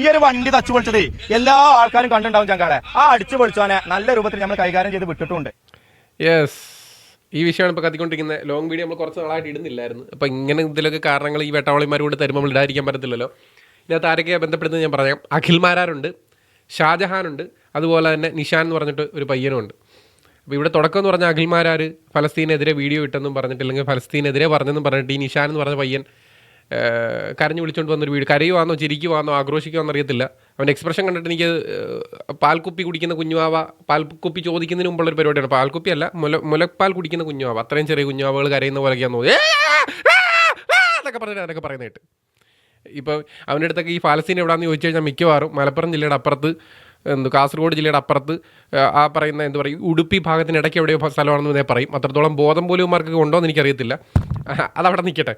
ഈ ഒരു വണ്ടി തച്ചു പൊളിച്ചത് എല്ലാ ആൾക്കാരും കണ്ടുണ്ടാവും ചങ്കാളെ ആ അടിച്ചു പൊളിച്ചോനെ നല്ല രൂപത്തിൽ നമ്മൾ കൈകാര്യം ചെയ്ത് വിട്ടിട്ടുണ്ട്. യെസ് ഈ വിഷയമാണ് ഇപ്പോൾ കത്തിക്കൊണ്ടിരിക്കുന്നത് ലോങ് വീഡിയോ നമ്മൾ കുറച്ച് നാളായിട്ട് ഇടുന്നില്ലായിരുന്നു. അപ്പോൾ ഇങ്ങനെ ഇതിലൊക്കെ കാരണങ്ങൾ ഈ വെട്ടാവളിമാർ തരുമ്പോൾ നമ്മൾ ഇടാതിരിക്കാൻ പറ്റത്തില്ലല്ലോ. ഇതിനകത്ത് ആരൊക്കെ ബന്ധപ്പെടുന്നത് ഞാൻ പറയാം. അഖിൽമാരാരുണ്ട് ഷാജഹാനുണ്ട് അതുപോലെ തന്നെ നിഷാൻ എന്ന് പറഞ്ഞിട്ട് ഒരു പയ്യനുണ്ട് അപ്പോൾ ഇവിടെ തുടക്കം എന്ന് പറഞ്ഞാൽ അഖിൽമാരാർ ഫലസ്തീനെതിരെ വീഡിയോ ഇട്ടെന്നും പറഞ്ഞിട്ട് അല്ലെങ്കിൽ ഫലസ്തീനെതിരെ പറഞ്ഞെന്നും പറഞ്ഞിട്ട് ഈ നിഷാൻ എന്ന് പറഞ്ഞ പയ്യൻ കരഞ്ഞു വിളിച്ചുകൊണ്ട് വന്നൊരു വീട്. കരയുവാന്നോ ചിരിക്കുവാന്നോ ആക്രോശിക്കുവാന്നോ അറിയത്തില്ല. അവന്റെ എക്സ്പ്രഷൻ കണ്ടിട്ട് എനിക്ക് പാൽക്കുപ്പി കുടിക്കുന്ന കുഞ്ഞുവാവ പാൽക്കുപ്പി ചോദിക്കുന്നതിന് മുമ്പുള്ള ഒരു പരിപാടിയാണ്. പാൽക്കുപ്പി അല്ല മുല മുലപ്പാൽ കുടിക്കുന്ന കുഞ്ഞുവാവ. അത്രയും ചെറിയ കുഞ്ഞുവാവകൾ കരയുന്ന പോലെയൊക്കെയാന്ന് തോന്നുന്നു. എന്നൊക്കെ പറഞ്ഞിട്ട് അതൊക്കെ പറയുന്നതായിട്ട് ഇപ്പോൾ അവന്റെ അടുത്തൊക്കെ ഈ ഫാലസ്തീൻ എവിടെയാണെന്ന് ചോദിച്ചു കഴിഞ്ഞാൽ മിക്കവാറും മലപ്പുറം ജില്ലയുടെ അപ്പുറത്ത് എന്ത് കാസർഗോഡ് ജില്ലയുടെ അപ്പുറത്ത് ആ, പറയുന്ന എന്താ പറയുക ഉടുപ്പി ഭാഗത്തിന് ഇടയ്ക്ക് എവിടെയോ സ്ഥലമാണെന്ന് പറയും. അത്രത്തോളം ബോധം പോലും ഇവന്മാർക്ക് ഉണ്ടോ എന്ന് എനിക്കറിയത്തില്ല അതവിടെ നിൽക്കട്ടെ.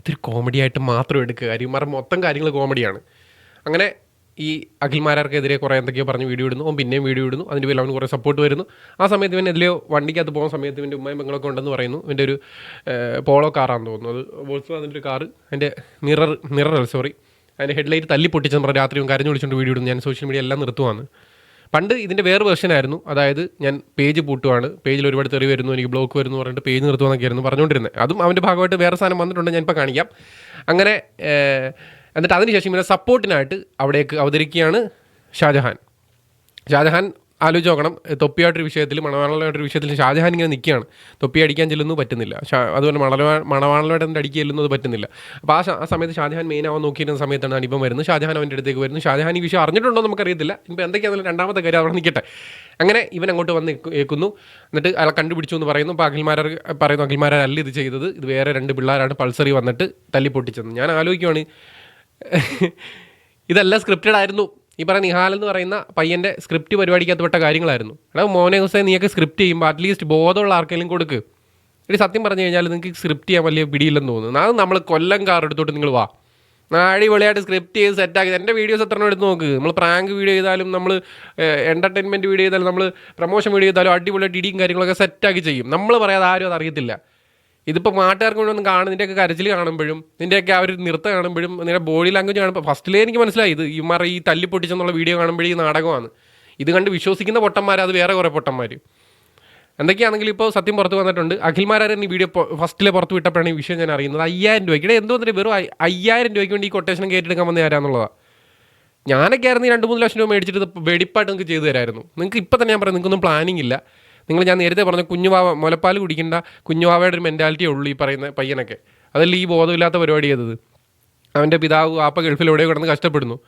ഇതൊരു കോമഡി ആയിട്ട് മാത്രം എടുക്കുക. അരിമാർ മൊത്തം കാര്യങ്ങൾ കോമഡിയാണ് അങ്ങനെ ഈ അഖിൽമാരാർക്കെതിരെ കുറേ എന്തൊക്കെയോ പറഞ്ഞ് വീഡിയോ ഇടുന്നു. അവൻ പിന്നെയും വീഡിയോ ഇടുന്നു. അതിന്റെ പേരിൽ അവന് കുറേ സപ്പോർട്ട് വരുന്നു. ആ സമയത്ത് ഇവൻ എതിലെയോ വണ്ടിക്കകത്ത് പോകുന്ന സമയത്ത് ഇവന്റെ ഉമ്മയും പെങ്ങളൊക്കെ ഉണ്ടെന്ന് പറയുന്നു. ഇവന്റെ ഒരു പോളോ കാറാണെന്ന് തോന്നുന്നു. അത് വോൾസ് അതിന്റെ ഒരു കാറ് അതിന്റെ മിറർ മിറർ സോറി അതിന്റെ ഹെഡ്ലൈറ്റ് തല്ലി പൊട്ടിച്ചെന്ന് പറഞ്ഞ് രാത്രിയും കരഞ്ഞു വിളിച്ചുകൊണ്ട് വീഡിയോ ഇടുന്നു. ഞാൻ സോഷ്യൽ മീഡിയ എല്ലാം നിർത്തുവാണ് പണ്ട് ഇതിന്റെ വേറെ വേർഷൻ ആയിരുന്നു. അതായത് ഞാൻ പേജ് പൂട്ടുവാണ്. പേജിൽ ഒരുപാട് തെറി വരുന്നു എനിക്ക് ബ്ലോക്ക് വരുന്നു പറഞ്ഞിട്ട് പേജ് നിർത്തുവാന്നൊക്കെ ആയിരുന്നു പറഞ്ഞുകൊണ്ടിരുന്നത് അതും അവന്റെ ഭാഗമായിട്ട് വേറെ സാധനം വന്നിട്ടുണ്ട് ഞാൻ ഇപ്പോൾ കാണിക്കാം. അങ്ങനെ എന്നിട്ട് അതിനുശേഷം ഇവരെ സപ്പോർട്ടിനായിട്ട് അവിടേക്ക് അവതരിക്കുകയാണ് ഷാജഹാൻ. ഷാജഹാൻ ആലോചിച്ച് നോക്കണം. തൊപ്പിയായിട്ടൊരു വിഷയത്തിൽ മണവാളനായിട്ടൊരു വിഷയത്തിൽ ഷാജഹാൻ ഇങ്ങനെ നിൽക്കുകയാണ്. തൊപ്പി അടിക്കാൻ ചെല്ലുന്നു പറ്റുന്നില്ല. അതുപോലെ മണവാ മണവാളനായിട്ട് അടിക്കുക ചെല്ലുന്നത് പറ്റുന്നില്ല. അപ്പോൾ ആ ആ സമയത്ത് ഷാജഹാൻ മെയിൻ ആവാൻ നോക്കിയിരുന്ന സമയത്താണ് അനുഭവം വരുന്നത്. ഷാജഹാൻ അവന്റെ അടുത്തേക്ക് വരുന്നു. ഷാജഹാൻ ഈ വിഷയം അറിഞ്ഞിട്ടുണ്ടോ നമുക്കറിയത്തില്ല. ഇപ്പോൾ എന്തൊക്കെയാണെങ്കിലും രണ്ടാമത്തെ കാര്യം അവിടെ നിൽക്കട്ടെ. അങ്ങനെ ഇവൻ അങ്ങോട്ട് വന്ന് ഏൽക്കുന്നു എന്നിട്ട് അയാളെ കണ്ടുപിടിച്ചു എന്ന് പറയുന്നു. അപ്പോൾ അഖിൽമാരർ പറയുന്നു അഖിൽമാരല്ല ഇത് ചെയ്തത്. ഇത് വേറെ രണ്ട് പിള്ളേരാണ് പൾസറി വന്നിട്ട് തല്ലി പൊട്ടിച്ചത് ഞാൻ ആലോചിക്കുവാണ്. ഇതല്ല സ്ക്രിപ്റ്റഡ് ആയിരുന്നു. ഈ പറയുന്ന നിഹാൽ എന്ന് പറയുന്ന പയ്യന്റെ സ്ക്രിപ്റ്റ് പരിപാടിക്കകത്ത് പെട്ട കാര്യങ്ങളായിരുന്നു. എടാ മോനെ ഹുസൈൻ നീയൊക്കെ സ്ക്രിപ്റ്റ് ചെയ്യുമ്പോൾ അറ്റ്ലീസ്റ്റ് ബോധമുള്ള ആർക്കെങ്കിലും കൊടുക്ക്. ഒരു സത്യം പറഞ്ഞു കഴിഞ്ഞാൽ നിങ്ങൾക്ക് സ്ക്രിപ്റ്റ് ചെയ്യാൻ വലിയ പിടിയില്ലെന്ന് തോന്നുന്നു. അത് നമ്മൾ കൊല്ലം കാർ എടുത്തോട്ട് നിങ്ങൾ വാ. അടിപൊളിയായിട്ട് സ്ക്രിപ്റ്റ് ചെയ്ത് സെറ്റാക്കി എന്റെ വീഡിയോസ് എത്ര എടുത്ത് നോക്ക്. നമ്മൾ പ്രാങ്ക് വീഡിയോ ചെയ്താലും നമ്മൾ എന്റർടൈൻമെന്റ് വീഡിയോ ചെയ്താലും നമ്മൾ പ്രൊമോഷൻ വീഡിയോ ചെയ്താലും അടിപൊളിയായിട്ട് ഇടിയും കാര്യങ്ങളൊക്കെ സെറ്റാക്കി ചെയ്യും. നമ്മൾ പറയാതെ ആരും അത് അറിയത്തില്ല. ഇതിപ്പോൾ നാട്ടുകാർക്ക് കൊണ്ടൊന്നും കാണും നിന്റെയൊക്കെ കരച്ചിൽ കാണുമ്പോഴും നിന്റെയൊക്കെ ആ ഒരു നൃത്തം കാണുമ്പോഴും നിന്റെ ബോഡി ലാംഗ്വേജ് കാണുമ്പോൾ ഫസ്റ്റിലേ എനിക്ക് മനസ്സിലായി ഇത് ഇമാർ ഈ തല്ലി പൊട്ടിച്ചെന്നുള്ള വീഡിയോ കാണുമ്പോഴേ ഈ നാടകമാണ്. ഇത് കണ്ട് വിശ്വസിക്കുന്ന പൊട്ടന്മാർ അത് വേറെ കുറേ പൊട്ടന്മാർ എന്തൊക്കെയാണെങ്കിലും ഇപ്പോൾ സത്യം പുറത്ത് വന്നിട്ടുണ്ട്. അഖിൽമാരാരൻ ഈ വീഡിയോ ഫസ്റ്റിലെ പുറത്ത് വിട്ടപ്പോഴാണ് ഈ വിഷയം ഞാൻ അറിയുന്നത്. അയ്യായിരം രൂപയ്ക്ക്. ഇവിടെ എന്തോ വെറും അയ്- അയ്യായിരം രൂപയ്ക്ക് വേണ്ടി ഈ കൊട്ടേഷൻ കയറ്റെടുക്കാൻ വന്ന ഞാനൊക്കെ ആയിരുന്നു രണ്ട് മൂന്ന് ലക്ഷം രൂപ മേടിച്ചിട്ട് വെടിപ്പായിട്ട് നിങ്ങൾക്ക് ചെയ്തു തരായിരുന്നു. നിങ്ങൾക്ക് ഇപ്പം തന്നെ ഞാൻ പറയാം നിങ്ങൾക്കൊന്നും പ്ലാനിങ് ഇല്ല. നിങ്ങൾ ഞാൻ നേരത്തെ പറഞ്ഞ കുഞ്ഞുവാവ മുലപ്പാൽ കുടിക്കേണ്ട കുഞ്ഞുവാവയുടെ ഒരു മെന്റാലിറ്റി ഉള്ളൂ ഈ പറയുന്ന പയ്യനൊക്കെ. അതല്ല ഈ ബോധമില്ലാത്ത പരിപാടി ചെയ്തത് അവന്റെ പിതാവ് ആപ്പ ഗൾഫിലൂടെ കിടന്ന് കഷ്ടപ്പെടുന്നു.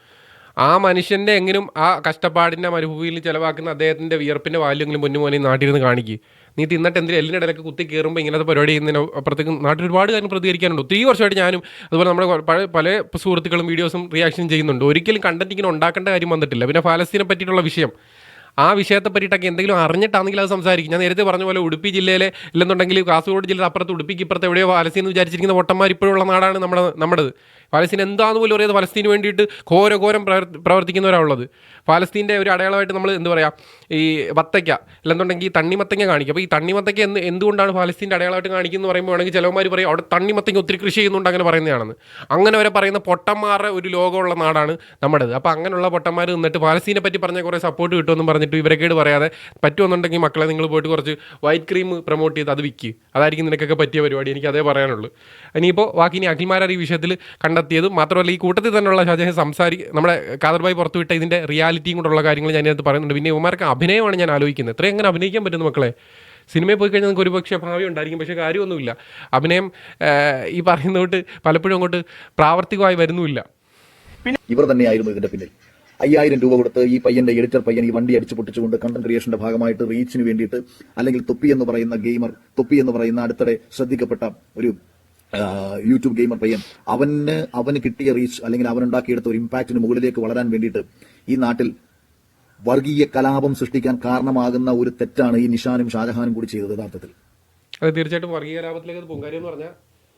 ആ മനുഷ്യന്റെ എങ്കിലും ആ കഷ്ടപ്പാടിന്റെ മരുഭൂമിയിൽ ചിലവാക്കുന്ന അദ്ദേഹത്തിന്റെ വിയർപ്പിന്റെ വാല്യെങ്കിലും പൊന്നുമോനെ നാട്ടിലിരുന്ന് കാണിക്കുക നീ തിന്നിട്ട് എന്തിനും എല്ലിന്റെ ഇടയിലൊക്കെ കുത്തി കയറുമ്പോൾ ഇങ്ങനത്തെ പരിപാടി ചെയ്യുന്നതിന് അപ്പുറത്തേക്ക് നാട്ടിൽ ഒരുപാട് കാര്യം പ്രതികരിക്കാനുണ്ട്. ഒത്തിരി വർഷമായിട്ട് ഞാനും അതുപോലെ നമ്മുടെ പല പല സുഹൃത്തുക്കളും വീഡിയോസും റിയാക്ഷൻ ചെയ്യുന്നുണ്ട്. ഒരിക്കലും കണ്ടന്റ് ഇങ്ങനെ ഉണ്ടാക്കേണ്ട കാര്യം വന്നിട്ടില്ല. പിന്നെ ഫലസ്തീനെ പറ്റിയിട്ടുള്ള വിഷയം. ആ വിഷയത്തെ പറ്റിയിട്ടൊക്കെ എന്തെങ്കിലും അറിഞ്ഞിട്ടാണെങ്കിൽ അത് സംസാരിക്കും. ഞാൻ നേരത്തെ പറഞ്ഞ പോലെ ഉടുപ്പി ജില്ലയിലെ ഇല്ലെന്നുണ്ടെങ്കിൽ കാസർഗോഡ് ജില്ലയുടെ അപ്പുറത്ത് ഉടുപ്പിക്ക് ഇപ്പുറത്ത് എവിടെയോ വാലസിന്ന് വിചാരിച്ചിരിക്കുന്ന വോട്ടന്മാർ ഇപ്പോഴുള്ള നാടാണ് നമ്മുടെ നമ്മുടേത്. ഫലസ്തീൻ എന്താണെന്ന് പോലും അറിയാതെ ഫലസ്തീന് വേണ്ടിയിട്ട് ഘോര ഘോരം പ്രവർ- പ്രവർത്തിക്കുന്നവരാണുള്ളത് ഫലസ്തീന്റെ ഒരു അടയാളമായിട്ട് നമ്മൾ എന്ത് പറയാം ഈ വത്തയ്ക്ക അല്ലെന്നുണ്ടെങ്കിൽ തണ്ണിമത്തങ്ങ കാണിക്കുക അപ്പോൾ ഈ തണ്ണിമത്തയ്ക്ക എന്ത് എന്തുകൊണ്ടാണ് ഫലസ്തീന്റെ അടയാളമായിട്ട് കാണിക്കുന്നത് പറയുമ്പോൾ വേണമെങ്കിൽ ചിലവന്മാർ പറയും അവിടെ തണ്ണിമത്തങ്ങ ഒത്തിരി കൃഷി ചെയ്യുന്നുണ്ട് അങ്ങനെ പറയുന്നതാണെന്ന്. അങ്ങനെ വരെ പറയുന്ന പൊട്ടന്മാരുടെ ഒരു ലോകമുള്ള നാടാണ് നമ്മുടേത്. അപ്പോൾ അങ്ങനെയുള്ള പൊട്ടന്മാർ നിന്നിട്ട് ഫലസ്തീനെ പറ്റി പറഞ്ഞ കുറേ സപ്പോർട്ട് കിട്ടുമെന്നും പറഞ്ഞിട്ട് ഇവരെക്കേട് പറയാതെ പറ്റുമെന്നുണ്ടെങ്കിൽ മക്കളെ നിങ്ങൾ പോയിട്ട് കുറച്ച് വൈറ്റ് ക്രീം പ്രൊമോട്ട് ചെയ്ത് അത് വിൽക്കുക അതായിരിക്കും നിനക്കൊക്കെ പറ്റിയ പരിപാടി എനിക്ക് അതേ പറയാനുള്ളൂ. ഇനിയിപ്പോൾ ബാക്കി ഇനി അഖിൽമാരാർ ഈ വിഷയത്തിൽ കണ്ടെത്തിയതും. മാത്രമല്ല ഈ കൂട്ടത്തിൽ തന്നെയുള്ള ഷാജഹാൻ സംസാരി നമ്മുടെ കാദർബായി പുറത്തുവിട്ട ഇതിന്റെ റിയാലിറ്റിയും കൊണ്ടുള്ള കാര്യങ്ങൾ ഞാൻ ഇതിനകത്ത് പറയുന്നുണ്ട്. പിന്നെ ഇവന്മാർക്ക് അഭിനയമാണ് ഞാൻ ആലോചിക്കുന്നത്. ഇത്രയും എങ്ങനെ അഭിനയിക്കാൻ പറ്റുന്നു മക്കളെ. സിനിമയിൽ പോയി കഴിഞ്ഞാൽ നമുക്ക് ഒരുപക്ഷെ ഭാവി ഉണ്ടായിരിക്കും പക്ഷേ കാര്യമൊന്നുമില്ല. അഭിനയം ഈ പറയുന്ന തൊട്ട് പലപ്പോഴും അങ്ങോട്ട് പ്രാവർത്തികമായി വരുന്നുമില്ല. പിന്നെ ഇവർ തന്നെയായിരുന്നു ഇതിന്റെ പിന്നിൽ. അയ്യായിരം രൂപ കൊടുത്ത് ഈ പയ്യന്റെ എഡിറ്റർ പയ്യൻ ഈ വണ്ടി അടിച്ചു പൊട്ടിച്ചുകൊണ്ട് കണ്ടന്റ് ക്രിയേഷന്റെ ഭാഗമായിട്ട് റീച്ചിന് വേണ്ടിയിട്ട് അല്ലെങ്കിൽ തൊപ്പി എന്ന് പറയുന്ന ഗെയിമർ തൊപ്പി എന്ന് പറയുന്ന അടുത്തിടെ ശ്രദ്ധിക്കപ്പെട്ട ഒരു യൂട്യൂബ് ഗെയിമർ പയ്യൻ. അവന് അവന് കിട്ടിയ റീച്ച് അല്ലെങ്കിൽ അവൻ ഉണ്ടാക്കിയെടുത്ത ഒരു ഇമ്പാക്റ്റിന് മുകളിലേക്ക് വളരാൻ വേണ്ടിയിട്ട് ഈ നാട്ടിൽ വർഗീയ കലാപം സൃഷ്ടിക്കാൻ കാരണമാകുന്ന ഒരു തെറ്റാണ് ഈ നിഷാനും ഷാജഹാനും കൂടി ചെയ്തത് യഥാർത്ഥത്തിൽ. അത് തീർച്ചയായിട്ടും വർഗീയ കലാപത്തിലേക്ക് പൊങ്കാരി എന്ന് പറഞ്ഞാൽ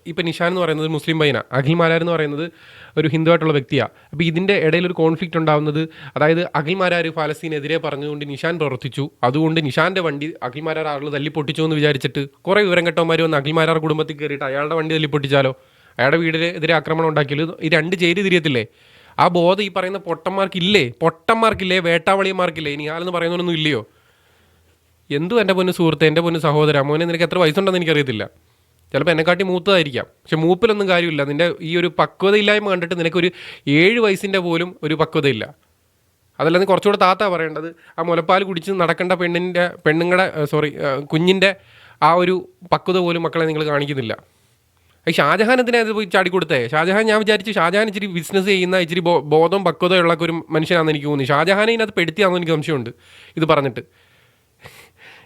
ഇപ്പം നിഷാൻ എന്ന് പറയുന്നത് മുസ്ലിം ബൈന അഖിൽ മാരാർ എന്ന് പറയുന്നത് ഒരു ഹിന്ദു ആയിട്ടുള്ള വ്യക്തിയാണ് അപ്പോൾ ഇതിന്റെ ഇടയിൽ ഒരു കോൺഫ്ലിക്റ്റ് ഉണ്ടാകുന്നത് അതായത് അഖിൽ മാരാർ ഫലസ്തീനെതിരെ പറഞ്ഞുകൊണ്ട് നിഷാൻ പ്രവർത്തിച്ചു. അതുകൊണ്ട് നിഷാന്റെ വണ്ടി അഖിൽ മാരാർ ആളുകൾ തല്ലി പൊട്ടിച്ചു എന്ന് വിചാരിച്ചിട്ട് കുറേ വിവരം കെട്ടവന്മാർ വന്ന് അഖിൽ മാരാർ കുടുംബത്തിൽ കയറിയിട്ട് അയാളുടെ വണ്ടി തല്ലി പൊട്ടിച്ചാലോ അയാളുടെ വീടിനെതിരെ ആക്രമണം ഉണ്ടാക്കിയാലും? ഈ രണ്ട് ചേരി തിരിയത്തില്ലേ? ആ ബോധം ഈ പറയുന്ന പൊട്ടന്മാർക്കില്ലേ? പൊട്ടന്മാർക്കില്ലേ? വേട്ടാവളിയന്മാർക്കില്ലേ? നിഹാലെന്ന് പറയുന്നൊന്നും ഇല്ലയോ? എന്തു എന്റെ പൊന്ന് സുഹൃത്ത്? എന്റെ പൊന്ന് സഹോദര? മോനെ നിനക്ക് എത്ര വയസ്സുണ്ടെന്ന് എനിക്കറിയത്തില്ല. ചിലപ്പോൾ എന്നെക്കാട്ടി മൂത്തതായിരിക്കാം. പക്ഷെ മൂപ്പിലൊന്നും കാര്യമില്ല. നിന്റെ ഈ ഒരു പക്വതയില്ലായ്മ കണ്ടിട്ട് നിനക്കൊരു ഏഴ് വയസ്സിന്റെ പോലും ഒരു പക്വതയില്ല. അതല്ലാതെ കുറച്ചുകൂടെ താത്ത പറയേണ്ടത്. ആ മുലപ്പാൽ കുടിച്ച് നടക്കേണ്ട പെണ്ണിന്റെ പെണ്ണുങ്ങളുടെ സോറി കുഞ്ഞിന്റെ ആ ഒരു പക്വത പോലും മക്കളെ നിങ്ങൾ കാണിക്കുന്നില്ല. ഷാജഹാൻ എന്തിനാ ഇത് പോയി ചാടിക്കൊടുത്തേ? ഷാജഹാൻ ഞാൻ വിചാരിച്ചു ഷാജഹാൻ ഇച്ചിരി ബിസിനസ് ചെയ്യുന്ന ഇച്ചിരി ബോധം പക്വതയുള്ള ഒരു മനുഷ്യനാണെന്ന് എനിക്ക് തോന്നി. ഷാജഹാനെ ഇതിനകത്ത് പെടുത്തിയാണെന്ന് എനിക്ക് സംശയമുണ്ട്. ഇത് പറഞ്ഞിട്ട്.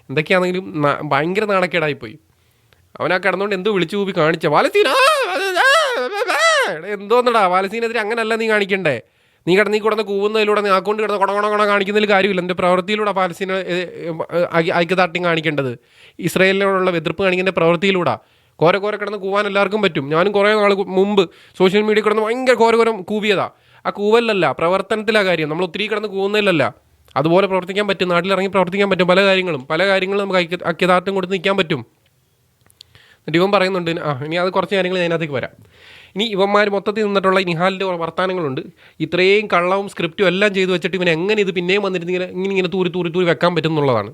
എന്തൊക്കെയാണെങ്കിലും ഭയങ്കര നാണക്കേടായിപ്പോയി. അവനാ കിടന്നുകൊണ്ട് എന്തോ വിളിച്ചു കൂപ്പി കാണിച്ച. വാലസീന എന്തോന്നടാ? വാലസീനെതിരെ അങ്ങനല്ല നീ കാണിക്കണ്ടേ? നീ കിടന്ന് നീ കിടന്ന് കൂവുന്നതിലൂടെ നീ ആക്കൊണ്ട് കിടന്ന് കൊണ കൊണ കൊണ കാണിക്കുന്നതിൽ കാര്യമില്ല. എന്റെ പ്രവൃത്തിയിലൂടെ പാലസ്തീന ഐക്യദാർഢ്യം കാണിക്കേണ്ടത്. ഇസ്രയേലിനോടുള്ള എതിർപ്പ് കാണിക്കേണ്ട പ്രവൃത്തിയിലൂടെ. കോര കോര കിടന്ന് കൂവാൻ എല്ലാവർക്കും പറ്റും. ഞാനും കുറേ നാൾ മുമ്പ് സോഷ്യൽ മീഡിയ കിടന്ന് ഭയങ്കര കോര കോരം കൂവിയതാ. ആ കൂവലല്ല പ്രവർത്തനത്തിലാ കാര്യം. നമ്മൾ ഒത്തിരി കിടന്ന് കൂവുന്നതിലല്ല. അതുപോലെ പ്രവർത്തിക്കാൻ പറ്റും. നാട്ടിലിറങ്ങി പ്രവർത്തിക്കാൻ പറ്റും. പല കാര്യങ്ങളും. പല കാര്യങ്ങളും നമുക്ക് ഐക്യ ഐക്യദാർഢ്യം കൊടുത്ത് നിൽക്കാൻ പറ്റും. എന്നിട്ട് ഇവൻ പറയുന്നുണ്ട് ആ ഇനി അത് കുറച്ച് കാര്യങ്ങൾ അതിനകത്തേക്ക് വരാം. ഇനി ഇവന്മാർ മൊത്തത്തിൽ നിന്നിട്ടുള്ള നിഹാലിന്റെ വർത്തമാനങ്ങളുണ്ട് ഇത്രയും കള്ളവും സ്ക്രിപ്റ്റും എല്ലാം ചെയ്തു വെച്ചിട്ട് ഇവൻ എങ്ങനെ ഇത് പിന്നെയും വന്നിരുന്നിങ്ങനെ ഇങ്ങനെ ഇങ്ങനെ തൂരി തൂരി തൂരി വെക്കാൻ പറ്റും എന്നുള്ളതാണ്.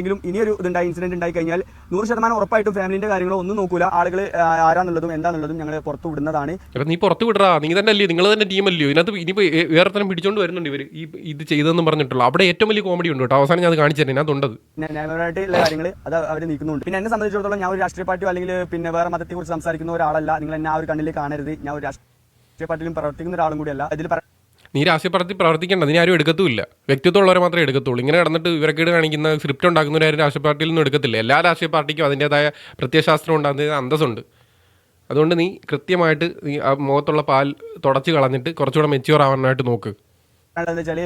എങ്കിലും ഇനിയൊരു ഇതുണ്ടായി ഇൻസിഡന്റ് ഉണ്ടായി കഴിഞ്ഞാൽ നൂറ് ശതമാനം ഉറപ്പായിട്ടും ഫാമിലിന്റെ കാര്യങ്ങളോ ഒന്നും നോക്കൂല. ആളുകൾ ആരാന്നുള്ളതും എന്താന്നുള്ളതും ഞങ്ങൾ പുറത്തു വിടുന്നതാണ്. നീ പുറത്തു വിടറാ. നീ തന്നെ അല്ലേ നിങ്ങൾ തന്നെ അല്ലേ? ഇതിനകത്ത് ഇനിയിപ്പോൾ വേറെ തരം പിടിച്ചോണ്ട് വരുന്നുണ്ട് ഇവർ ഈ ഇത് ചെയ്തെന്ന് പറഞ്ഞിട്ടുള്ള. അവിടെ ഏറ്റവും വലിയ കോമഡി ഉണ്ട് കേട്ടോ. അവസാനം ഞാൻ അത് കാണിച്ചു തരാം. ഇതിനകത്തുണ്ടത് ഞാനായിട്ടുള്ള ന്യായപരമായിട്ടുള്ള കാര്യങ്ങൾ അത് അവർ നീക്കുന്നുണ്ട്. പിന്നെ എന്നെ സംബന്ധിച്ചിടത്തോളം ഞാൻ ഒരു രാഷ്ട്രീയ പാർട്ടിയോ അല്ലെങ്കിൽ പിന്നെ വേറെ മതത്തെ കുറിച്ച് സംസാരിക്കുന്ന ഒരാളല്ല. നിങ്ങൾ എന്നെ ആ ഒരു കണ്ണിൽ കാണരുത്. ഞാൻ ഒരു രാഷ്ട്രീയ പാർട്ടിയിലും പ്രവർത്തിക്കുന്ന ഒരാളും കൂടിയല്ല. ഇതിൽ നീ രാഷ്ട്രീയ പാർട്ടി പ്രവർത്തിക്കേണ്ട നീ ആരും എടുക്കത്തുമില്ല. വ്യക്തിത്വമുള്ളവരെ മാത്രമേ എടുക്കത്തുള്ളൂ. ഇങ്ങനെ കിടന്നിട്ട് ഇവരക്കേട് കാണിക്കുന്ന സ്ക്രിപ്റ്റ് ഉണ്ടാക്കുന്നവരാരും രാഷ്ട്രീയ പാർട്ടിയിൽ നിന്നും എടുക്കത്തില്ല. എല്ലാ രാഷ്ട്രീയ പാർട്ടിക്കും അതിന്റെതായ പ്രത്യശാസ്ത്രം ഉണ്ട് അതിന്റെ അന്തസ്സുണ്ട്. അതുകൊണ്ട് നീ കൃത്യമായിട്ട് നീ ആ മുഖത്തുള്ള പാൽ തുടച്ച് കളഞ്ഞിട്ട് കുറച്ചുകൂടെ മെച്യൂർ ആവാനായിട്ട് നോക്ക്. എന്താണെന്ന് വെച്ചാൽ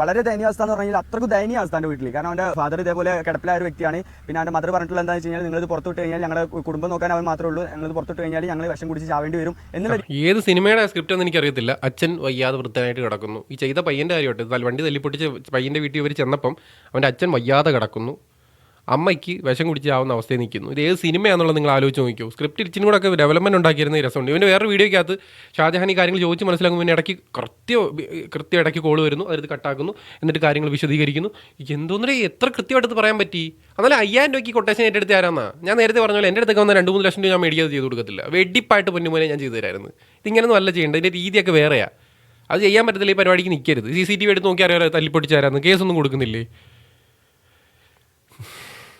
വളരെ ദയനീയ അവസ്ഥ എന്ന് പറഞ്ഞാൽ അത്രക്കും ദയനീയ അവസ്ഥ എന്റെ വീട്ടിൽ കാരണം അവന്റെ ഫാദർ ഇതേപോലെ കിടപ്പിലായ ഒരു വ്യക്തിയാണ്. പിന്നെ അവന്റെ മദർ പറഞ്ഞിട്ടുള്ള എന്താണെന്ന് വെച്ച് കഴിഞ്ഞാൽ നിങ്ങളിത് പുറത്തുവിട്ട് കഴിഞ്ഞാൽ ഞങ്ങളുടെ കുടുംബം നോക്കാൻ അവൻ മാത്രമേ ഉള്ളൂ. ഞങ്ങൾ പുറത്തുവിട്ട് കഴിഞ്ഞാൽ ഞങ്ങൾ വിഷം കുടിച്ച് ചാവേണ്ടി വരും. എന്നുള്ള ഏത് സിനിമയുടെ സ്ക്രിപ്റ്റ് എന്ന് എനിക്കറിയത്തില്ല. അച്ഛൻ വയ്യാതെ വൃത്തനായിട്ട് കിടക്കുന്നു. ഈ ചെയ്ത പയ്യന്റെ കാര്യമായിട്ട് വണ്ടി തല്ലിപ്പൊട്ടിച്ച് പയ്യന്റെ വീട്ടിൽ ഇവർ ചെന്നപ്പം അവന്റെ അച്ഛൻ വയ്യാതെ കിടക്കുന്നു. അമ്മയ്ക്ക് വിഷം കുടിച്ചാവുന്ന അവസ്ഥയിൽ നിൽക്കുന്നു. ഇത് ഏത് സിനിമയാണെന്നുള്ളത് നിങ്ങൾ ആലോചിച്ച് നോക്കിയോ സ്ക്രിപ്റ്റ് ഇച്ചിനും കൂടെ ഒക്കെ ഡെവലപ്മെന്റ് ഉണ്ടാക്കിയിരുന്ന രസമുണ്ട്. ഇവന്റെ വേറെ വീഡിയോയ്ക്കകത്ത് ഷാജഹാൻ ഈ കാര്യങ്ങൾ ചോദിച്ച് മനസ്സിലാക്കുമ്പോൾ ഇവന് ഇടയ്ക്ക് കൃത്യം കൃത്യം ഇടയ്ക്ക് കോൾ വരുന്നു. അതെടുത്ത് കട്ടാക്കുന്നു എന്നിട്ട് കാര്യങ്ങൾ വിശദീകരിക്കുന്നു. എന്തോന്നേ എത്ര കൃത്യമായിട്ട് പറയാൻ പറ്റി? എന്നാലും അയ്യായിരം രൂപയ്ക്ക് കൊട്ടേഷൻ ഏറ്റെടുത്ത് ആരാന്നാ ഞാൻ നേരത്തെ പറഞ്ഞ എന്റെ അടുത്തൊക്കെ വന്ന രണ്ട് മൂന്ന് ലക്ഷം രൂപ ഞാൻ മേടിക്കാതെ ചെയ്ത് കൊടുക്കത്തില്ല. വെടിപ്പായിട്ട് പൊന്നുമോനെ ഞാൻ ചെയ്തു തരായിരുന്നു. ഇതിങ്ങനെയൊന്നും അല്ല ചെയ്യേണ്ടത്. ഇതിന്റെ രീതിയൊക്കെ വേറെയാണ് അത് ചെയ്യാൻ പറ്റത്തില്ല ഈ പരിപാടിക്ക് നിൽക്കരുത് സി സി ടി വി എടുത്ത് നോക്കി അറിയാലോ തല്ലിപ്പൊട്ടിച്ച് തരാമെന്ന് കേസൊന്നും കൊടുക്കുന്നില്ലേ?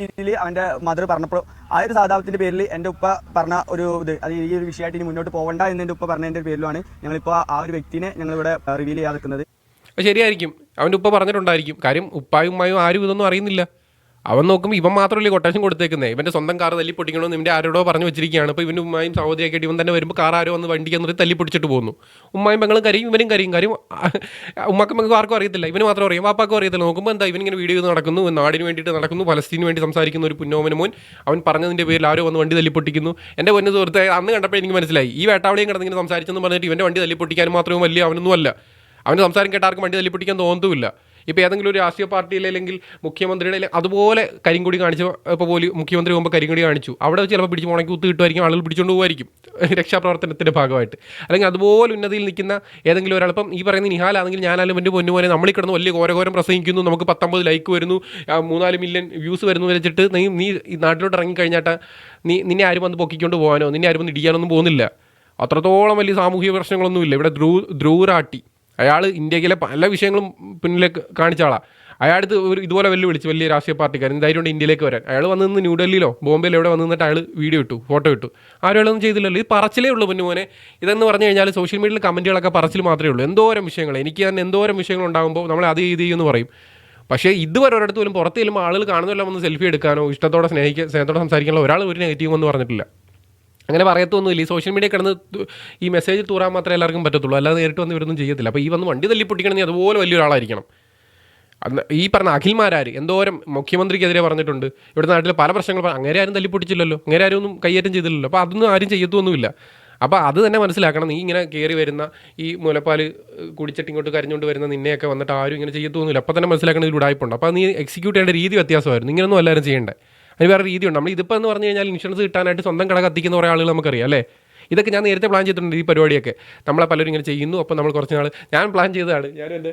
രീതിയിൽ അവന്റെ മദർ പറഞ്ഞപ്പോൾ ആ ഒരു സാധാപത്തിന്റെ പേരിൽ എന്റെ ഉപ്പ പറഞ്ഞ ഒരു ഇത് അത് ഈ ഒരു വിഷയമായിട്ട് ഇനി മുന്നോട്ട് പോകണ്ട എന്ന് എന്റെ ഉപ്പ പറഞ്ഞതിന്റെ പേരിലാണ് ഞങ്ങളിപ്പോൾ ആ ഒരു വ്യക്തിനെ ഞങ്ങൾ ഇവിടെ റിവീൽ ചെയ്യാതെ നിൽക്കുന്നത്. ശരിയായിരിക്കും. അവന്റെ ഉപ്പ പറഞ്ഞിട്ടുണ്ടായിരിക്കും. കാര്യം ഉപ്പായും ഉമ്മായും ആരും ഇതൊന്നും അറിയുന്നില്ല. അവൻ നോക്കുമ്പോൾ ഇവൻ മാത്രമല്ലേ കൊട്ടേഷൻ കൊടുത്തേക്കുന്നത് ഇവന്റെ സ്വന്തം കാർ തല്ലി പൊട്ടിക്കണമെന്ന് ഇവന്റെ ആരോടോ പറഞ്ഞു വെച്ചിരിക്കുകയാണ്. അപ്പോൾ ഇവന്റെ ഉമ്മായും സഹോദരിയൊക്കെ ഇവൻ തന്നെ വരുമ്പോൾ കാർ ആരോ വന്ന് വണ്ടിക്ക് എന്നിട്ട് തല്ലി പൊടിച്ചിട്ട് പോകുന്നു. ഉമ്മായും പെങ്ങളും കരയും ഇവനും കരയും. കാര്യം ഉമ്മക്കും പെങ്ങൾക്കും ആർക്കും അറിയത്തില്ല. ഇവന് മാത്രം അറിയാം വാപ്പാക്കും അറിയത്തില്ല. നോക്കുമ്പോൾ എന്താ ഇവനിങ്ങനെ വീഡിയോ നടക്കുന്നു നാടിന് വേണ്ടിയിട്ട് നടക്കുന്നു ഫലസ്തീന് വേണ്ടി സംസാരിക്കുന്ന ഒരു പുന്നോമന മോൻ. അവൻ പറഞ്ഞതിന്റെ പേരിൽ ആരോ വന്ന് വണ്ടി തല്ലി പൊട്ടിക്കുന്നു. എന്റെ പൊന്നു സുഹൃത്തെ അന്ന് കണ്ടപ്പോൾ എനിക്ക് മനസ്സിലായി. ഈ വേട്ടാവളിയും കിടന്നിങ്ങനെ സംസാരിച്ചെന്ന് പറഞ്ഞിട്ട് ഇവന്റെ വണ്ടി തല്ലി പൊട്ടിക്കാൻ മാത്രമേ വലിയ അവനൊന്നും അല്ല അവന്റെ സംസാരം കേട്ടാർക്കും വണ്ടി തല്ലിപ്പൊട്ടിക്കാൻ തോന്നത്തുമില്ല. ഇപ്പോൾ ഏതെങ്കിലും ഒരു രാഷ്ട്രീയ പാർട്ടിയിലെ അല്ലെങ്കിൽ മുഖ്യമന്ത്രിയുടെ അതുപോലെ കരിങ്കൊടി കാണിച്ച ഇപ്പോൾ പോലും മുഖ്യമന്ത്രി പോകുമ്പോൾ കരിങ്കൊടി കാണിച്ചു. അവിടെ ചിലപ്പോൾ പിടിച്ച് മുണക്കി കുത്ത് കിട്ടുമായിരിക്കും. ആളുകൾ പിടിച്ചുകൊണ്ട് പോകുമായിരിക്കും രക്ഷാപ്രവർത്തനത്തിന്റെ ഭാഗമായിട്ട്. അല്ലെങ്കിൽ അതുപോലെ ഉന്നതിയിൽ നിൽക്കുന്ന ഏതെങ്കിലും ഒരാൾ ഇപ്പം ഈ പറയുന്ന നിഹാലാണെങ്കിൽ ഞാനാലും എന്റെ പൊന്നുപോലെ നമ്മളിൽ കിടന്ന് വലിയ ഘോരഘോരം പ്രസംഗിക്കുന്നു. നമുക്ക് പത്തൊമ്പത് ലൈക്ക് വരുന്നു. മൂന്നാൽ മില്യൺ വ്യൂസ് വരുന്നു വെച്ചിട്ട് നീ നീ നാട്ടിലോട്ട് ഇറങ്ങിക്കഴിഞ്ഞാട്ട നീ നിന്നെ ആരും വന്ന് പൊക്കിക്കൊണ്ട് പോകാനോ നിന്നെ ആരും വന്ന് ഇടിക്കാനൊന്നും പോകുന്നില്ല. അത്രത്തോളം വലിയ സാമൂഹിക പ്രശ്നങ്ങളൊന്നുമില്ല. ഇവിടെ ധ്രൂ ധ്രുവറാട്ടി അയാൾ ഇന്ത്യയിലെ പല വിഷയങ്ങളും പിന്നിലേക്ക് കാണിച്ച ആളാണ് അയാളത് ഒരു ഇതുപോലെ വെല്ലുവിളിച്ച് വലിയ രാഷ്ട്രീയ പാർട്ടിക്കാരൻ ധൈര്യമുണ്ട് ഇന്ത്യയിലേക്ക് വരാൻ. അയാൾ വന്നു നിന്ന് ന്യൂഡൽഹിയിലോ ബോംബെയിലോ എവിടെ വന്നു നിന്നിട്ട് അയാൾ വീഡിയോ ഇട്ടു ഫോട്ടോ ഇട്ടു. ആരും ചെയ്തില്ലല്ലോ. ഇത് പറച്ചിലേ ഉള്ളൂ പൊന്നുമോനെ ഇതെന്ന് പറഞ്ഞു കഴിഞ്ഞാൽ സോഷ്യൽ മീഡിയയിൽ കമന്റുകളൊക്കെ പറച്ചിൽ മാത്രമേ ഉള്ളൂ. എന്തോരം വിഷയങ്ങൾ എനിക്ക് തന്നെ എന്തോരം വിഷയങ്ങൾ ഉണ്ടാകുമ്പോൾ നമ്മൾ അത് ഇത് എന്ന് പറയും. പക്ഷേ ഇതുവരെ ഒരിടത്ത് പോലും പുറത്ത് ചെല്ലുമ്പോൾ ആളുകൾ കാണുന്നില്ല ഒന്ന് സെൽഫി എടുക്കാനോ ഇഷ്ടത്തോടെ സ്നേഹിക്കുക സ്നേഹത്തോടെ സംസാരിക്കാനോ ഒരാൾ ഒരു നെഗറ്റീവ് എന്ന് പറഞ്ഞിട്ടില്ല. അങ്ങനെ പറയത്തൊന്നുമില്ല. ഈ സോഷ്യൽ മീഡിയ കിടന്ന് ഈ മെസ്സേജ് തൂറാൻ മാത്രമേ എല്ലാവർക്കും പറ്റത്തുള്ളൂ. അല്ലാതെ നേരിട്ട് വന്ന് ഇവരൊന്നും ചെയ്യത്തില്ല. അപ്പോൾ ഈ വന്ന് വണ്ടി തല്ലി പൊട്ടിക്കണമെങ്കിൽ അതുപോലെ വലിയൊരാളായിരിക്കണം അന്ന് ഈ പറഞ്ഞ അഖിൽമാരാർ എന്തോരം മുഖ്യമന്ത്രിക്കെതിരെ പറഞ്ഞിട്ടുണ്ട്. ഇവിടെ നാട്ടിൽ പല പ്രശ്നങ്ങൾ അങ്ങനെ ആരും തല്ലിപ്പൊട്ടിച്ചില്ലല്ലോ അങ്ങനെ ആരും ഒന്നും കൈയേറ്റം ചെയ്തില്ലല്ലോ. അപ്പോൾ അതൊന്നും ആരും ചെയ്യത്തൊന്നുമില്ല. അപ്പോൾ അത് തന്നെ മനസ്സിലാക്കണം. നീ ഇങ്ങനെ കയറി വരുന്ന ഈ മുലപ്പാൽ കുടിച്ചിട്ട് ഇങ്ങോട്ട് കരഞ്ഞുകൊണ്ട് വരുന്ന നിന്നെയൊക്കെ വന്നിട്ട് ആരും ഇങ്ങനെ ചെയ്യത്തൊന്നുമില്ല. അപ്പോൾ തന്നെ മനസ്സിലാക്കണം ഇതിൽ ഉടായ്പുണ്ട് അപ്പോൾ നീ എക്സിക്യൂട്ട് ചെയ്യേണ്ട രീതി വ്യത്യാസമായിരുന്നു. ഇങ്ങനെയൊന്നും എല്ലാവരും ചെയ്യേണ്ടത് അതിന് വേറെ രീതിയുണ്ട്. നമ്മൾ ഇതിപ്പോൾ എന്ന് പറഞ്ഞു കഴിഞ്ഞാൽ ഇൻഷുറൻസ് കിട്ടാനായിട്ട് സ്വന്തം കട കത്തിക്കുന്ന കുറേ ആളുകൾ നമുക്കറിയാം അല്ലേ? ഇതൊക്കെ ഞാൻ നേരത്തെ പ്ലാൻ ചെയ്തിട്ടുണ്ട് ഈ പരിപാടിയൊക്കെ. നമ്മളെ പലരും ഇങ്ങനെ ചെയ്യുന്നു. അപ്പോൾ നമ്മൾ കുറച്ച് നാൾ ഞാൻ പ്ലാൻ ചെയ്തതാണ്. ഞാൻ എന്റെ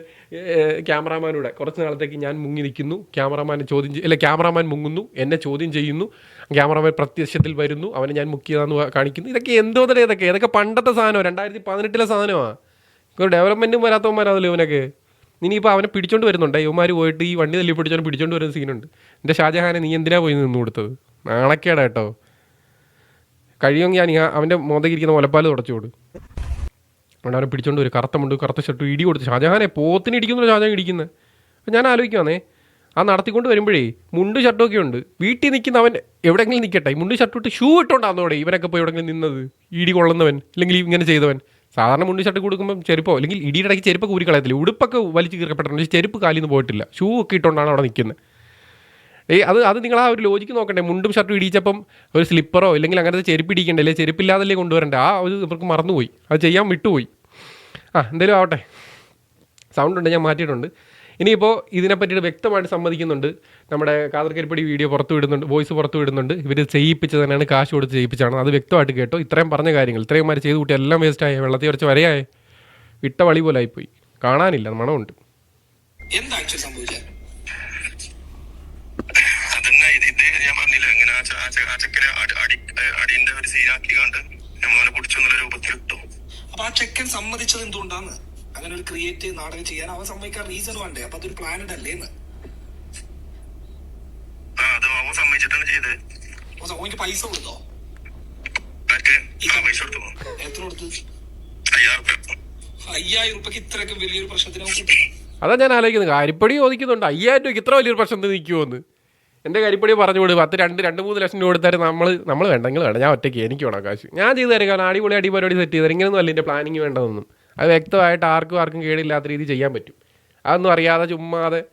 ക്യാമറാമാനൂടെ കുറച്ച് നാളത്തേക്ക് ഞാൻ മുങ്ങി നിൽക്കുന്നു. ക്യാമറാമാനെ ചോദ്യം അല്ല ക്യാമറാമാൻ മുങ്ങുന്നു. എന്നെ ചോദ്യം ചെയ്യുന്നു. ക്യാമറാമാൻ പ്രത്യക്ഷത്തിൽ വരുന്നു. അവനെ ഞാൻ മുക്കിയതാന്ന് കാണിക്കുന്നു. ഇതൊക്കെ എന്തോ തന്നെ ഇതൊക്കെ? ഇതൊക്കെ പണ്ടത്തെ സാധനമാണ് രണ്ടായിരത്തി പതിനെട്ടിലെ സാധനമാണ് ഒരു ഡെവലപ്മെന്റും വരാത്തവന്മാരാണല്ലോ ഇവനൊക്കെ. ഇനിയിപ്പോൾ അവനെ പിടിച്ചോണ്ട് വരുന്നുണ്ട്. യുവമാർ പോയിട്ട് ഈ വണ്ടി തല്ലി പിടിച്ചോണ്ട് പിടിച്ചോണ്ട് വരുന്ന സീനുണ്ട്. എന്റെ ഷാജഹാനെ നീ എന്തിനാ പോയി നിന്ന് കൊടുത്തത്? നാണക്കേടാ കേട്ടോ. കഴിയുമെങ്കിൽ ഞാൻ അവന്റെ മോതകിരിക്കുന്ന മുലപ്പാൽ തുടച്ചു കൊടു. അവിടെ അവനെ പിടിച്ചോണ്ട് വരും. കറുത്ത മുണ്ട് കറുത്ത ഷർട്ട് ഇടി കൊടുത്തു. ഷാജഹാനെ പോത്തിന് ഇടിക്കുന്നു ഷാജഹാൻ ഇടിക്കുന്നത് അപ്പം ഞാൻ ആലോചിക്കുവാന്നേ. ആ നടത്തിക്കൊണ്ട് വരുമ്പോഴേ മുണ്ട് ഷർട്ടൊക്കെ ഉണ്ട്. വീട്ടിൽ നിൽക്കുന്ന അവൻ എവിടെയെങ്കിലും നിൽക്കട്ടെ. മുണ്ട് ഷർട്ട് ഇട്ട് ഷൂ ഇട്ടോണ്ടാന്നോടെ ഇവനൊക്കെ പോയി എവിടെയെങ്കിലും നിന്നത്. ഇടി കൊള്ളുന്നവൻ അല്ലെങ്കിൽ ഇങ്ങനെ ചെയ്തവൻ. സാധാരണ മുണ്ടി ഷർട്ട് കൊടുക്കുമ്പോൾ ചെരുപ്പോ അല്ലെങ്കിൽ ഇടിയുടെ ഇടയ്ക്ക് ചെരുപ്പ് കൂരി കളയത്തില്ല? ഉടുപ്പൊക്കെ വലിച്ചു കീറപ്പെട്ടിട്ടുണ്ട് ചെരുപ്പ് കാലിൽ നിന്ന് പോയിട്ടില്ല. ഷൂ ഒക്കെ ഇട്ടുകൊണ്ടാണ് അവിടെ നിൽക്കുന്നത് ഏയ് അത് അത് നിങ്ങൾ ആ ഒരു ലോജിക്ക് നോക്കണ്ടേ? മുണ്ടും ഷർട്ടും ഇടിച്ചപ്പം ഒരു സ്ലിപ്പറോ അല്ലെങ്കിൽ അങ്ങനത്തെ ചെരുപ്പ് ഇടിക്കണ്ടേ അല്ലെങ്കിൽ ചെരുപ്പില്ലാതല്ലേ കൊണ്ടുവരണ്ടേ? ആ ഒരു ഇവർക്ക് മറന്നുപോയി. അത് ചെയ്യാൻ വിട്ടുപോയി. ആ എന്തായാലും ആവട്ടെ. സൗണ്ട് ഉണ്ട് ഞാൻ മാറ്റിയിട്ടുണ്ട്. ഇനിയിപ്പോൾ ഇതിനെപ്പറ്റിയിട്ട് വ്യക്തമായിട്ട് സമ്മതിക്കുന്നുണ്ട്. നമ്മുടെ കാതർക്കരിപ്പടി വീഡിയോ പുറത്തു വിടുന്നുണ്ട് വോയിസ് പുറത്തു വിടുന്നുണ്ട്. ഇവർ ചെയ്യിപ്പിച്ചത് തന്നെയാണ് കാശ് കൊടുത്ത് ചെയ്യിപ്പിച്ചാണ് അത് വ്യക്തമായിട്ട് കേട്ടോ. ഇത്രയും പറഞ്ഞ കാര്യങ്ങൾ ഇത്രയും മാറി ചെയ്ത് കൂട്ടി എല്ലാം വേസ്റ്റായി വെള്ളത്തിൽ കുറച്ച് വരെയായി. വിട്ട വളി പോലെ ആയിപ്പോയി. കാണാനില്ല മണമുണ്ട്. എന്താ അതന്നെ ഞാൻ പറഞ്ഞില്ല. ആ ഒരു സീനാക്കി കണ്ട് നമ്മളെ പിടിച്ചു എന്നുള്ള രൂപത്തിൽ ഇട്ടു അപ്പൊ ആ ചെക്കൻ സമ്മതിച്ചത് എന്തുകൊണ്ടാണ് അങ്ങനെ ഒരു ക്രിയേറ്റ് നാടകം ചെയ്യാൻ അവൻ സമ്മതിക്കാൻ റീസൺ വേണ്ടേ? അപ്പൊ അതൊരു പ്ലാനഡ് അല്ലേന്ന് ചെയ്തത്. ഓനിക്ക് പൈസ കൊടുത്തോ? എത്ര കൊടുത്തു? അയ്യായിരം അയ്യായിരം ഇത്രയൊക്കെ വലിയൊരു പ്രശ്നത്തിന് അതാ ഞാൻ ആലോചിക്കുന്നത്. കരിപ്പടി ചോദിക്കുന്നുണ്ട്. അയ്യായിരം രൂപയ്ക്ക് ഇത്ര വലിയൊരു പ്രശ്നം നിൽക്കുമോന്ന് എന്റെ കരിപ്പടി പറഞ്ഞു കൊടുക്കും പത്ത് രണ്ട് രണ്ട് മൂന്ന് ലക്ഷം രൂപ കൊടുത്താൽ നമ്മൾ നമ്മൾ വേണ്ട നിങ്ങൾ വേണ്ട. ഞാൻ ഒറ്റയ്ക്ക് എനിക്ക് വേണം കാശ്. ഞാൻ ചെയ്തു തരാം. കാരണം അടിപൊളി അടി പരിപാടി സെറ്റ് തരാം. ഇങ്ങനെയൊന്നും അല്ല എന്റെ പ്ലാനിങ് വേണ്ടതൊന്നും. അത് വ്യക്തമായിട്ട് ആർക്കും ആർക്കും കേടില്ലാത്ത രീതിയിൽ ചെയ്യാൻ പറ്റും. അതൊന്നും അറിയാതെ ചുമ്മാതെ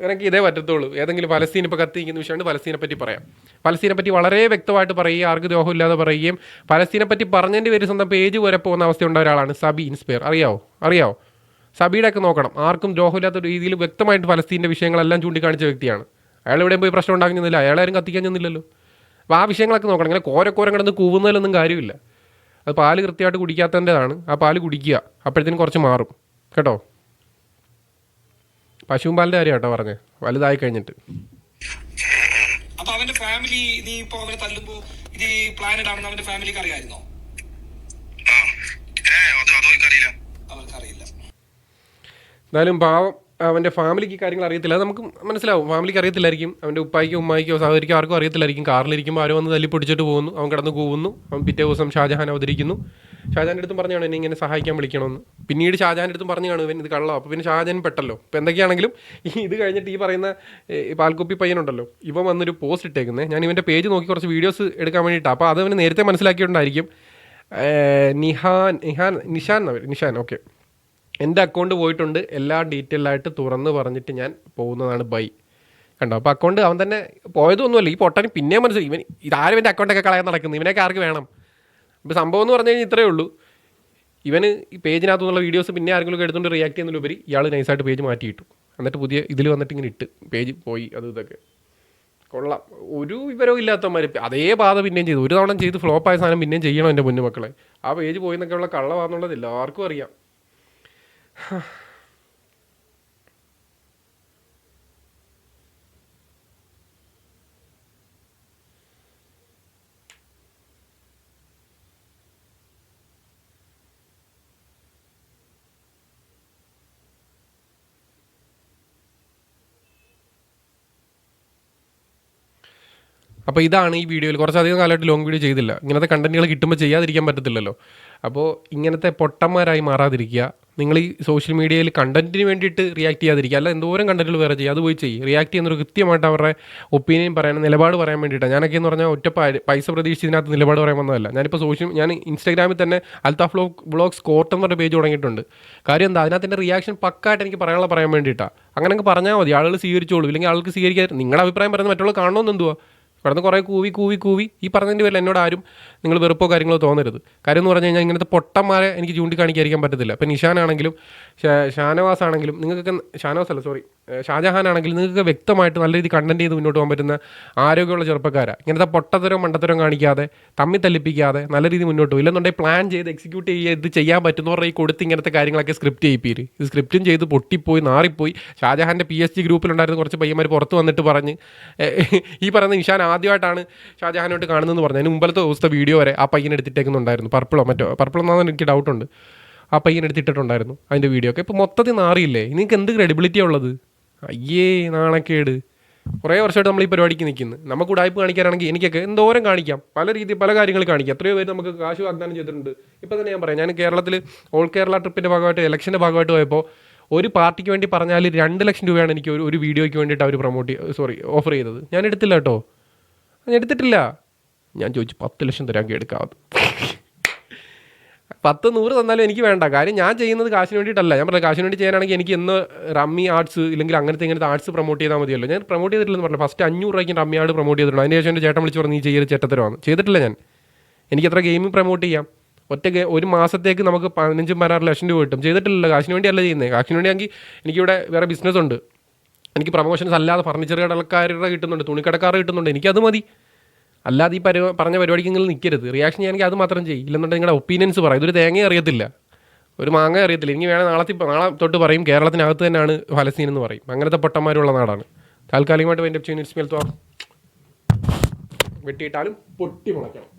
എനിക്ക് ഇതേ പറ്റത്തുള്ളൂ. ഏതെങ്കിലും പലസ്തീൻ ഇപ്പോൾ കത്തിക്കുന്ന വിഷയമാണ് പലസ്തീനെ പറ്റി പറയാം. പലസ്തീനെ പറ്റി വളരെ വ്യക്തമായിട്ട് പറയുകയും ആർക്കും ദ്രോഹമില്ലാതെ പറയുകയും പലസ്തീനെ പറ്റി പറഞ്ഞതിന്റെ പേര് സ്വന്തം പേജ് വരെ പോകുന്ന അവസ്ഥ ഉണ്ടായ ഒരാളാണ് സബി ഇൻസ്പയർ. അറിയാവോ? അറിയാവോ? സബിയുടെ ഒക്കെ നോക്കണം. ആർക്കും ദ്രോഹമില്ലാത്ത രീതിയിൽ വ്യക്തമായിട്ട് ഫലസ്തീന്റെ വിഷയങ്ങളെല്ലാം ചൂണ്ടിക്കാണിച്ച വ്യക്തിയാണ്. അയാൾ എവിടെയും പോയി പ്രശ്നം ഉണ്ടാക്കുന്നില്ല അയാളാരും കത്തിക്കാൻ ചെന്നില്ലല്ലോ. അപ്പോൾ ആ വിഷയങ്ങളൊക്കെ നോക്കണം. ഇങ്ങനെ കോരക്കോരം കിടന്ന് കൂവുന്നതിലൊന്നും കാര്യമില്ല. അത് പാൽ കൃത്യമായിട്ട് കുടിക്കാത്തതിന്റെതാണ്. ആ പാൽ കുടിക്കുക. അപ്പോഴത്തേനും കുറച്ച് മാറും. കേട്ടോ? പശുവും പാലിന്റെ കാര്യം കേട്ടോ പറഞ്ഞേ വലുതായി കഴിഞ്ഞിട്ട്. അപ്പൊ അവന്റെ ഫാമിലി നീ ഇപ്പൊ അവനെ തല്ലുമ്പോ ഇത് പ്ലാനഡ് ആണെന്ന് അവന്റെ ഫാമിലിക്ക് അറിയായിരുന്നോ എന്നാലും പാവം അവന്റെ ഫാമിലിക്ക് കാര്യങ്ങൾ അറിയത്തില്ല. നമുക്ക് മനസ്സിലാവും. ഫാമിലിക്ക് അറിയത്തില്ലായിരിക്കും. അവന്റെ ഉപ്പായിക്കോ ഉമ്മായിക്കോ സഹോദരിക്കോ ആർക്കും അറിയത്തില്ലായിരിക്കും. കാറിലിരിക്കുമ്പോൾ ആരും വന്ന് തല്ലി പൊടിച്ചിട്ട് പോകുന്നു. അവൻ കിടന്ന് പോകുന്നു അവൻ പിറ്റേ ദിവസം ഷാജഹാൻ അവതരിക്കുന്നു. ഷാജാന്റെ അടുത്തും പറഞ്ഞാണ് എന്നെ ഇങ്ങനെ സഹായിക്കാൻ വിളിക്കണമെന്ന്. പിന്നീട് ഷാജാന്റെ അടുത്തും പറഞ്ഞു കാണും ഇവൻ ഇത് കള്ളോ. അപ്പോൾ പിന്നെ ഷാജാൻ പെട്ടല്ലോ. ഇപ്പോൾ എന്തൊക്കെയാണെങ്കിലും ഈ ഇത് കഴിഞ്ഞിട്ട് ഈ പറയുന്ന പാൽക്കുപ്പി പയ്യനുണ്ടല്ലോ. ഇവൻ വന്നൊരു പോസ്റ്റ് ഇട്ടേക്കുന്നത് ഞാൻ ഇവന്റെ പേജ് നോക്കി കുറച്ച് വീഡിയോസ് എടുക്കാൻ വേണ്ടിയിട്ടാണ് അപ്പോൾ അത് അവന് നേരത്തെ മനസ്സിലാക്കിയിട്ടുണ്ടായിരിക്കും നിഹാൻ നിഹാൻ നിഷാൻ എന്നവർ നിഷാൻ ഓക്കെ. എന്റെ അക്കൗണ്ട് പോയിട്ടുണ്ട്. എല്ലാ ഡീറ്റെയിൽ ആയിട്ട് തുറന്ന് പറഞ്ഞിട്ട് ഞാൻ പോകുന്നതാണ് ബൈ. കണ്ടോ? അപ്പോൾ അക്കൗണ്ട് അവൻ തന്നെ പോയതൊന്നുമല്ല. ഈ പൊട്ടന് പിന്നെ മനസ്സിലായി ഇവൻ ഇതാരും എന്റെ അക്കൗണ്ടൊക്കെ കളയാൻ നടക്കുന്നത് ഇവനൊക്കെ ആർക്ക് വേണം? അപ്പോൾ സംഭവം എന്ന് പറഞ്ഞു കഴിഞ്ഞാൽ ഇത്രയേ ഉള്ളൂ. ഇവന് ഈ പേജിനകത്തു നിന്നുള്ള വീഡിയോസ് പിന്നെ ആരെങ്കിലും എടുത്തുകൊണ്ട് റിയാക്ട് ചെയ്യുന്നതിലുപരി ഇയാൾ നൈസായിട്ട് പേജ് മാറ്റിയിട്ടു എന്നിട്ട് പുതിയ ഇതിൽ വന്നിട്ട് ഇങ്ങനെ ഇട്ട്. പേജ് പോയി അത് ഇതൊക്കെ. കൊള്ളാം. ഒരു വിവരവും ഇല്ലാത്തമാര് അതേ ബാധ പിന്നെയും ചെയ്തു. ഒരു തവണ ചെയ്ത് ഫ്ലോപ്പായ സാധനം പിന്നെയും ചെയ്യണം എന്റെ മുന്നു മക്കളെ. ആ പേജ് പോയി എന്നൊക്കെയുള്ള കള്ളമാണെന്നുള്ളത് എല്ലാവർക്കും അറിയാം. അപ്പോൾ ഇതാണ് ഈ വീഡിയോയിൽ. കുറച്ചധികം കാലമായിട്ട് ലോങ് വീഡിയോ ചെയ്തില്ല. ഇങ്ങനത്തെ കണ്ടന്റുകൾ കിട്ടുമ്പോൾ ചെയ്യാതിരിക്കാൻ പറ്റത്തില്ലല്ലോ. അപ്പോൾ ഇങ്ങനത്തെ പൊട്ടന്മാരായി മാറാതിരിക്കുക. നിങ്ങൾ ഈ സോഷ്യൽ മീഡിയയിൽ കണ്ടന്റിന് വേണ്ടിയിട്ട് റിയാക്ട് ചെയ്യാതിരിക്കുക. അല്ല എന്തോരം കണ്ടന്റുകൾ വേറെ ചെയ്യുക അത് പോയി ചെയ്യും. റിയാക്ട് ചെയ്യുന്നൊരു കൃത്യമായിട്ട് അവരുടെ ഒപ്പീനിയൻ പറയാൻ നിലപാട് പറയാൻ വേണ്ടിയിട്ടാണ്. ഞാനൊക്കെ എന്ന് പറഞ്ഞാൽ ഒറ്റ പൈസ പ്രതീക്ഷിച്ച് ഇതിനകത്ത് നിലപാട് പറയാൻ വന്നതല്ല. ഞാനിപ്പോൾ സോഷ്യൽ ഞാൻ ഇൻസ്റ്റാഗ്രാമിൽ തന്നെ അൽത്താഫ് ബ്ലോഗ് ബ്ലോഗ്സ് എന്ന് പറഞ്ഞ പേജ് തുടങ്ങിയിട്ടുണ്ട്. കാര്യം എന്താ? അതിനകത്ത് എന്റെ റിയാക്ഷൻ പക്കായിട്ട് എനിക്ക് പറയാനുള്ള പറയാൻ വേണ്ടിയിട്ടാണ് അങ്ങനെയൊക്കെ പറഞ്ഞാൽ മതി. ആളുകൾ സ്വീകരിച്ചോളൂ. ഇല്ലെങ്കിൽ ആൾക്ക് സ്വീകരിക്കാൻ നിങ്ങളുടെ അഭിപ്രായം പറയുന്നത് മറ്റുള്ള കാണണമെന്ന് എന്തുവാ? കിടന്ന് കുറേ കൂവി കൂവി കൂവി. ഈ പറഞ്ഞതിന്റെ പേരിൽ എന്നോട് ആരും നിങ്ങൾ വെറുപ്പോ കാര്യങ്ങളോ തോന്നരുത്. കാര്യം എന്ന് പറഞ്ഞു കഴിഞ്ഞാൽ ഇങ്ങനത്തെ പൊട്ടന്മാരെ എനിക്ക് ചൂണ്ടിക്കാണിക്കാതിരിക്കാൻ പറ്റത്തില്ല. ഇപ്പം നിഷാനാണെങ്കിലും ഷാനവാസ് ആണെങ്കിലും നിങ്ങൾക്കൊക്കെ ഷാനവാസ് അല്ല സോറി ഷാജഹാൻ ആണെങ്കിലും നിങ്ങൾക്ക് വ്യക്തമായിട്ട് നല്ല രീതിയിൽ കണ്ടന്റ് ചെയ്ത് മുന്നോട്ട് പോകാൻ പറ്റുന്ന ആരോഗ്യമുള്ള ചെറുപ്പക്കാരാണ് ഇങ്ങനത്തെ പൊട്ടത്തരവും മണ്ടത്തരവും കാണിക്കാതെ തമ്മി തല്ലിപ്പിക്കാതെ നല്ല രീതിയിൽ മുന്നോട്ട് പോകും ഇല്ലെന്നുണ്ടെങ്കിൽ പ്ലാൻ ചെയ്ത് എക്സിക്യൂട്ട് ചെയ്യുക ഇത് ചെയ്യാൻ പറ്റുന്നവരുടെ ഈ കൊടുത്ത് ഇങ്ങനത്തെ കാര്യങ്ങളൊക്കെ സ്ക്രിപ്റ്റ് ചെയ്യിപ്പീര്. ഇത് സ്ക്രിപ്റ്റും ചെയ്ത് പൊട്ടിപ്പോയി നാറിപ്പോയി. ഷാജഹാന്റെ പി എസ് ജി ഗ്രൂപ്പിലുണ്ടായിരുന്ന കുറച്ച് പയ്യന്മാർ പുറത്ത് വന്നിട്ട് പറഞ്ഞ് ഈ പറയുന്ന നിഷാൻ ആദ്യമായിട്ടാണ് ഷാജഹാനോട്ട് കാണുന്നതെന്ന് പറഞ്ഞു അതിന് മുമ്പലത്തെ ദിവസത്തെ വീഡിയോ വരെ ആ പയ്യൻ എടുത്തിട്ടേക്കുന്നുണ്ടായിരുന്നു. പർപ്പിളോ മറ്റോ പർപ്പിളെന്നാന്ന് എനിക്ക് ഡൗട്ടുണ്ട് ആ പയ്യൻ എടുത്തിട്ടിട്ടുണ്ടായിരുന്നു അതിന്റെ വീഡിയോ ഒക്കെ. ഇപ്പോൾ മൊത്തത്തിൽ നാറിയില്ലേ? നിങ്ങൾക്ക് എന്ത് ക്രെഡിബിലിറ്റിയാണ് ഉള്ളത്? അയ്യേ നാണക്കേട്. കുറേ വർഷമായിട്ട് നമ്മൾ ഈ പരിപാടിക്ക് നിൽക്കുന്നു. നമുക്ക് ഉടായ്പ കാണിക്കാനാണെങ്കിൽ എനിക്കൊക്കെ എന്തോരം കാണിക്കാം. പല രീതിയിൽ പല കാര്യങ്ങൾ കാണിക്കാം. എത്രയോ പേര് നമുക്ക് കാശ് വാഗ്ദാനം ചെയ്തിട്ടുണ്ട്. ഇപ്പോൾ തന്നെ ഞാൻ പറയാം. ഞാൻ കേരളത്തിൽ ഓൾ കേരള ട്രിപ്പിന്റെ ഭാഗമായിട്ട് ഇലക്ഷന്റെ ഭാഗമായിട്ട് പോയപ്പോൾ ഒരു പാർട്ടിക്ക് വേണ്ടി പറഞ്ഞാൽ രണ്ട് ലക്ഷം രൂപയാണ് എനിക്ക് ഒരു ഒരു വീഡിയോയ്ക്ക് വേണ്ടിയിട്ട് അവർ പ്രൊമോട്ട് സോറി ഓഫർ ചെയ്തത്. ഞാൻ എടുത്തില്ല കേട്ടോ. ഞാൻ എടുത്തിട്ടില്ല. ഞാൻ ചോദിച്ചു പത്ത് ലക്ഷം തരാൻ എടുക്കാവത് പത്ത് നൂറ് തന്നാലും എനിക്ക് വേണ്ട. കാര്യം ഞാൻ ചെയ്യുന്നത് കാശിന് വേണ്ടിയിട്ടല്ല. ഞാൻ പറഞ്ഞത് കാശിന് വേണ്ടി ചെയ്യാനാണെങ്കിൽ എനിക്ക് ഇന്ന് റമ്മി ആർട്സ് ഇല്ലെങ്കിൽ അങ്ങനത്തെ ഇങ്ങനത്തെ ആർട്സ് പ്രൊമോട്ട് ചെയ്താൽ മതിയല്ലോ. ഞാൻ പ്രൊമോട്ട് ചെയ്തിട്ടില്ലെന്ന് പറഞ്ഞു ഫസ്റ്റ് അഞ്ഞൂറ് രൂപയ്ക്ക് റമ്മി ആട് പ്രൊമോട്ട് ചെയ്തിട്ടുണ്ട്. അതിന് ശേഷം എന്റെ ചേട്ടൻ വിളിച്ച് പറഞ്ഞു നീ ചെയ്ത് ചേട്ടത്തരമാണ് ചെയ്തിട്ടില്ല ഞാൻ. എനിക്ക് എത്ര ഗെയിമിംഗ് പ്രൊമോട്ട് ചെയ്യാം? ഒറ്റ ഒരു മാസത്തേക്ക് നമുക്ക് പതിനഞ്ചും പതിനാറ് ലക്ഷം രൂപ കിട്ടും. ചെയ്തിട്ടില്ല കാശിന് വേണ്ടിയല്ല ചെയ്യുന്നത് കാശിന് വേണ്ടിയാണെങ്കിൽ എനിക്കിവിടെ വേറെ ബിസിനസ് ഉണ്ട്. എനിക്ക് പ്രൊമോഷൻസ് അല്ലാതെ ഫർണിച്ചർ കടക്കാരുടെ കിട്ടുന്നുണ്ട് തുണിക്കടക്കാർ കിട്ടുന്നുണ്ട്. എനിക്കത് മതി. അല്ലാതെ ഈ പരി പറഞ്ഞ പരിപാടിക്ക് നിങ്ങൾ നിൽക്കരുത് റിയാക്ഷൻ ചെയ്യാനെങ്കിൽ അത് മാത്രം ചെയ്യും. ഇല്ലെന്നുണ്ടെങ്കിൽ നിങ്ങളുടെ ഒപ്പീനിയൻസ് പറയും ഇതൊരു തേങ്ങ അറിയത്തില്ല ഒരു മാങ്ങ അറിയത്തില്ല ഇനി വേണേൽ നാളെ നാളെ തൊട്ട് പറയും കേരളത്തിനകത്ത് തന്നെയാണ് ഫലസ്തീൻ എന്ന് പറയും. അങ്ങനത്തെ പൊട്ടന്മാരുള്ള നാടാണ്. താൽക്കാലികമായിട്ട് വേണ്ടി ചെയ്യുന്ന വെട്ടിയിട്ടാലും പൊട്ടി മുളയ്ക്കണം.